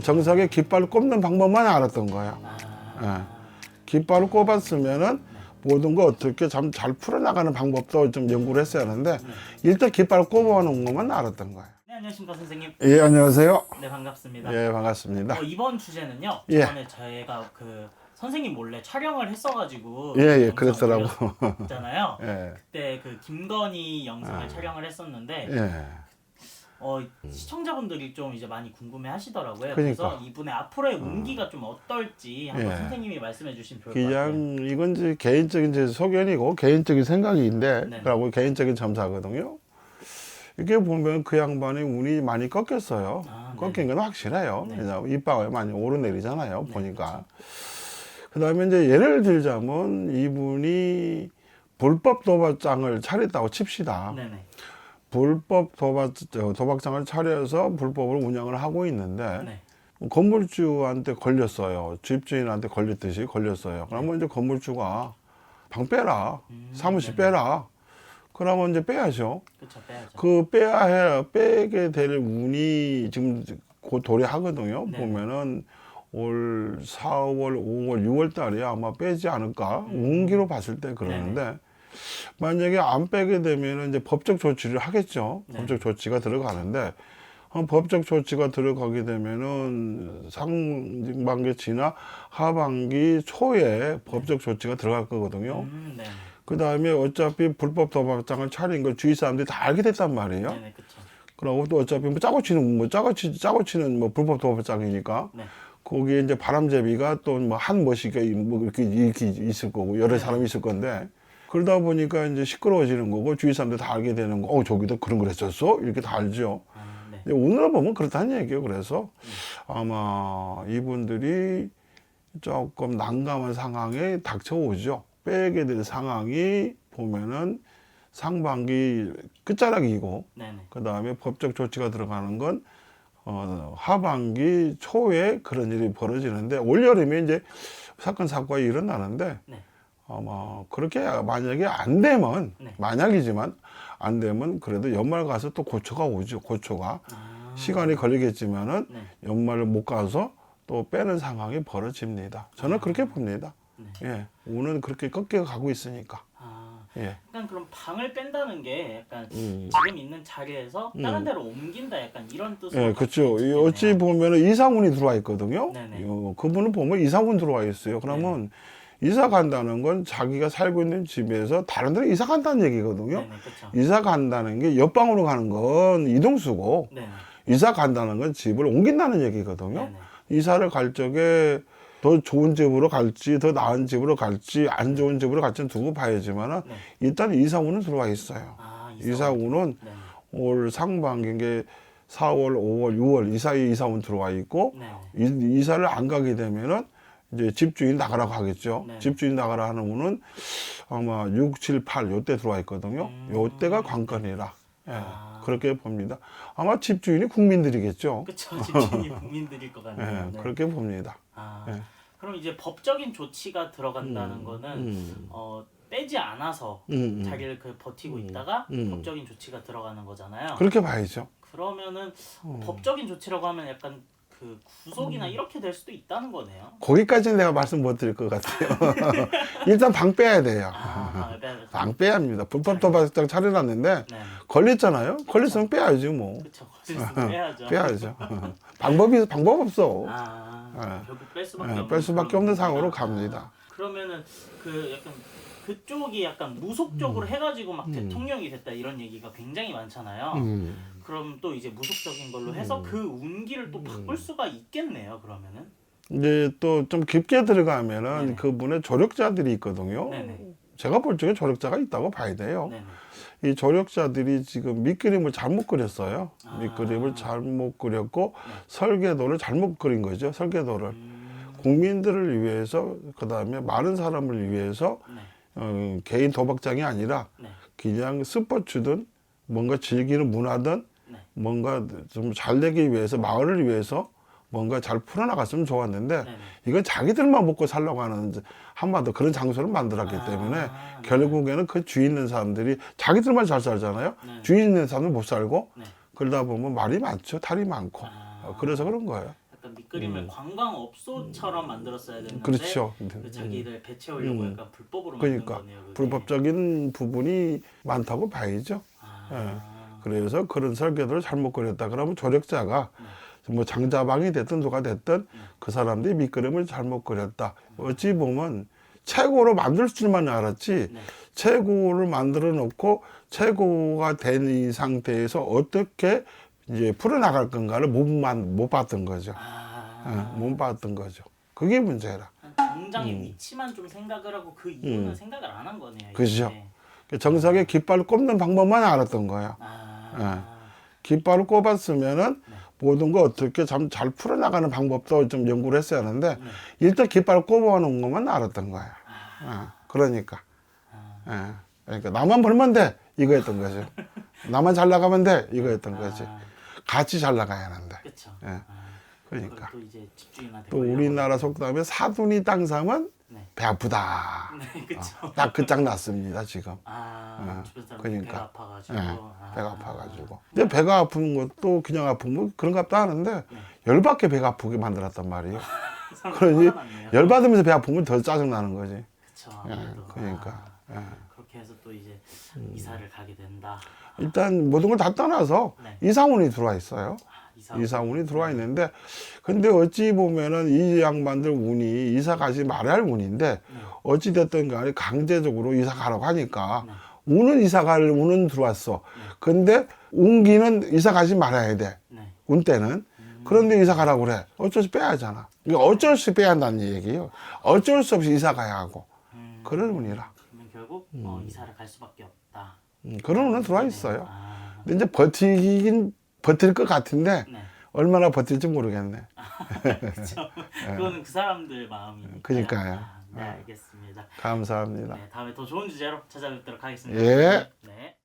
정석에 깃발을 꼽는 방법만 알았던 거예요. 예. 깃발을 꼽았으면은 모든 거 어떻게 참 잘 풀어나가는 방법도 좀 연구를 했어야 하는데 일단 깃발을 꼽아놓은 것만 알았던 거예요. 네, 안녕하십니까 선생님. 예, 안녕하세요. 네, 반갑습니다. 예, 반갑습니다. 어, 이번 주제는요. 예. 저번에 저희가 그 선생님 몰래 촬영을 했어가지고 예, 예, 그랬더라고. 잖아요. 예, 그때 그 김건희 영상을 아. 촬영을 했었는데 예. 어, 시청자분들이 좀 이제 많이 궁금해하시더라고요. 그러니까. 그래서 이분의 앞으로의 운기가 좀 어떨지 한번 예. 선생님이 말씀해주시면 좋을 것 같아요. 그냥 이건 이제 개인적인 제 소견이고 개인적인 생각인데 네. 그러고 개인적인 점사거든요. 이게 보면 그 양반이 운이 많이 꺾였어요. 아, 네. 꺾인 건 확실해요. 네. 왜냐하면 입방을 많이 오르내리잖아요. 보니까. 그 다음에 이제 예를 들자면 이분이 불법 도박장을 차렸다고 칩시다. 네네. 불법 도박 저, 도박장을 차려서 불법으로 운영을 하고 있는데 네. 건물주한테 걸렸어요. 집주인한테 걸렸듯이 걸렸어요. 그러면 이제 건물주가 방 빼라. 음, 사무실 네네. 빼라. 그러면 이제 빼야죠. 그렇죠. 빼야죠. 그 빼야 해, 빼게 될 운이 지금 곧 도래하거든요. 네. 보면은 올 4월, 5월, 6월 달에 아마 빼지 않을까. 음. 운기로 봤을 때 그러는데 만약에 안 빼게 되면은 이제 법적 조치를 하겠죠. 네. 법적 조치가 들어가는데 어, 법적 조치가 들어가게 되면은 상반기 지나 하반기 초에 법적 조치가 들어갈 거거든요. 음, 네. 그 다음에 어차피 불법 도박장을 차린 걸 주위 사람들이 다 알게 됐단 말이에요. 네네, 그렇죠. 그러고 또 어차피 뭐 짜고 치는 뭐 짜고 치 짜고 치는 뭐 불법 도박장이니까 네. 거기에 이제 바람잡이가 또 뭐 한 멋이가 뭐 이렇게 이렇게 있을 거고 여러 사람이 있을 건데 그러다 보니까 이제 시끄러워지는 거고 주위 사람들 다 알게 되는 거. 어 저기도 그런 걸 했었어 이렇게 다 알죠. 아, 네. 오늘을 보면 그렇다는 얘기예요. 그래서 아마 이분들이 조금 난감한 상황에 닥쳐오죠. 빼게 될 상황이 보면은 상반기 끝자락이고. 그 다음에 법적 조치가 들어가는 건 어, 하반기 초에 그런 일이 벌어지는데 올여름에 이제 사건 사고가 일어나는데 네. 아마 그렇게 만약에 안 되면 네. 만약이지만 안 되면 그래도 연말 가서 또 고초가 오죠 고초가 아, 시간이 걸리겠지만은 네. 연말을 못 가서 또 빼는 상황이 벌어집니다 저는 그렇게 봅니다 네. 예 운은 그렇게 꺾여 가고 있으니까 아, 예 약간 그럼 방을 뺀다는 게 약간 음. 지금 있는 자리에서 다른 음. 데로 옮긴다 약간 이런 뜻으로 예, 그렇죠. 이. 어찌 보면 은 이상운이 들어와 있거든요. 네네. 어, 그분은 보면 이상운 들어와 있어요. 그러면 이사 간다는 건 자기가 살고 있는 집에서 다른 데로 이사 간다는 얘기거든요. 네네 그렇죠. 이사 간다는 게 옆방으로 가는 건 이동수고 네네 이사 간다는 건 집을 옮긴다는 얘기거든요. 네네 이사를 갈 적에 더 좋은 집으로 갈지 더 나은 집으로 갈지 안 좋은 집으로 갈지는 두고 봐야지만은 네. 일단 이사운은 들어와 있어요. 아 이사운은 네네 올 상반기 게 4월, 5월, 6월 이 사이에 이사운 들어와 있고 이, 이사를 안 가게 되면은 이제 집주인 나가라고 하겠죠. 네. 집주인 나가라 하는 분은 아마 6, 7, 8 요때 들어와 있거든요. 음. 요때가 관건이라. 예, 아. 그렇게 봅니다. 아마 집주인이 국민들이겠죠. 그쵸 집주인이 국민들일 것 예, 같네요. 네. 그렇게 봅니다. 아 예. 그럼 이제 법적인 조치가 들어간다는 거는 음, 어 빼지 않아서 음, 음. 자기를 그 버티고 있다가 음. 법적인 조치가 들어가는 거잖아요. 그렇게 봐야죠. 그러면은 어. 법적인 조치라고 하면 약간 그 구속이나 음. 이렇게 될 수도 있다는 거네요. 거기까지는 내가 말씀 못 드릴 것 같아요. 일단 방 빼야 돼요. 아, 아, 네, 네. 방 빼야 합니다. 불법 도박장 차려놨는데 네. 걸렸잖아요. 걸렸으면 빼야지 뭐. 그렇죠. 거짓말 빼야죠. 빼야죠. 방법이 방법 없어. 아, 예. 결국 뺄 수밖에 예, 없는 뺄 수밖에 없는 상황으로. 갑니다. 그러면은 그 약간 그쪽이 약간 무속적으로 해가지고 막 음. 대통령이 됐다 이런 얘기가 굉장히 많잖아요. 음. 그럼 또 이제 무속적인 걸로 해서 그 운기를 또 바꿀 수가 있겠네요. 그러면은. 이제 또 좀 깊게 들어가면은 네네. 그분의 조력자들이 있거든요. 네네. 제가 볼 적에 조력자가 있다고 봐야 돼요. 네네. 이 조력자들이 지금 밑그림을 잘못 그렸어요. 아. 밑그림을 잘못 그렸고 네. 설계도를 잘못 그린 거죠. 설계도를 음, 국민들을 위해서 그 다음에 많은 사람을 위해서 네. 어, 개인 도박장이 아니라 네. 그냥 스포츠든 뭔가 즐기는 문화든 네. 뭔가 좀 잘 되기 위해서 마을을 위해서 뭔가 잘 풀어나갔으면 좋았는데 네네. 이건 자기들만 먹고 살려고 하는 한마디 그런 장소를 만들었기 아, 때문에 네. 결국에는 그 주위 있는 사람들이 자기들만 잘 살잖아요. 네. 주위 있는 사람은 못 살고 네. 그러다 보면 말이 많죠. 탈이 많고 아. 어, 그래서 그런 거예요. 약간 밑그림을 관광업소처럼 만들었어야 되는데 음. 그렇죠. 그 자기를 배채우려고 음. 약간 불법으로 그러니까 만든 거네요. 그게. 불법적인 부분이 많다고 봐야죠. 아, 그래서 그런 설계도를 잘못 그렸다 그러면 조력자가 네. 뭐 장자방이 됐든 누가 됐든 그 사람들이 밑그림을 잘못 그렸다. 어찌 보면 최고로 만들 줄만 알았지 네. 최고를 만들어 놓고 최고가 된 이 상태에서 어떻게 이제 풀어나갈 건가를 못만 못 봤던 거죠. 아, 어, 못 봤던 거죠. 그게 문제라. 당장의 위치만 좀 생각을 하고 그 이유는 음. 생각을 안 한 거네요. 그죠. 이게. 정석의 깃발을 꼽는 방법만 알았던 거예요. 아, 깃발을 꼽았으면은 모든 거 어떻게 참 잘 풀어나가는 방법도 좀 연구를 했어야 하는데 네. 일단 깃발을 꼽아놓은 것만 알았던 거예요. 어, 그러니까. 아, 예. 그러니까 나만 벌면 돼 이거였던 거죠. 나만 잘 나가면 돼 이거였던 거지. 아, 같이 잘 나가야 하는데. 그렇죠. 예. 아, 그러니까. 또 이제 집주인한테 또. 우리나라 속담에 사돈이 땅 사면 네. 배 아프다. 네, 그렇죠. 딱 그 짝 났습니다 지금. 아, 어, 주변 사람 그러니까. 배가 아파가지고. 예, 아. 배가 아파가지고. 근데 배가 아픈 것도 그냥 아픈 거 그런 값도 하는데 네. 열받게 배가 아프게 만들었단 말이에요. 사람 그러니 화가 났네요. 열받으면서 배 아프면 더 짜증 나는 거지. 그쵸. 예, 아무래도. 그러니까. 아, 예. 그렇게 해서 또 이제 이사를 가게 된다. 일단 모든 걸 다 떠나서 네. 이상훈이 들어와 있어요. 아, 이사. 이상훈이 들어와 있는데 근데 어찌 보면은 이 양반들 운이 이사 가지 말아야 할 운인데 네. 어찌 됐든 간에 강제적으로 이사 가라고 하니까 네. 운은 이사 갈 운은 들어왔어. 근데 운기는 이사 가지 말아야 돼. 네. 운 때는. 그런데 이사 가라고 그래. 어쩔 수 빼야 하잖아. 이게 어쩔 수 빼야 한다는 얘기예요. 어쩔 수 없이 이사 가야 하고. 음, 그런 운이라. 결국 어, 이사를 갈 수밖에 없다. 음, 그런 운은 들어와 있어요. 아, 근데 이제 버티긴 버틸 것 같은데 네. 얼마나 버틸지 모르겠네. 그렇죠. 그거는 그 사람들 마음이니까. 예. 그러니까요. 아, 네, 알겠습니다. 감사합니다. 네, 다음에 더 좋은 주제로 찾아뵙도록 하겠습니다. 예. 네.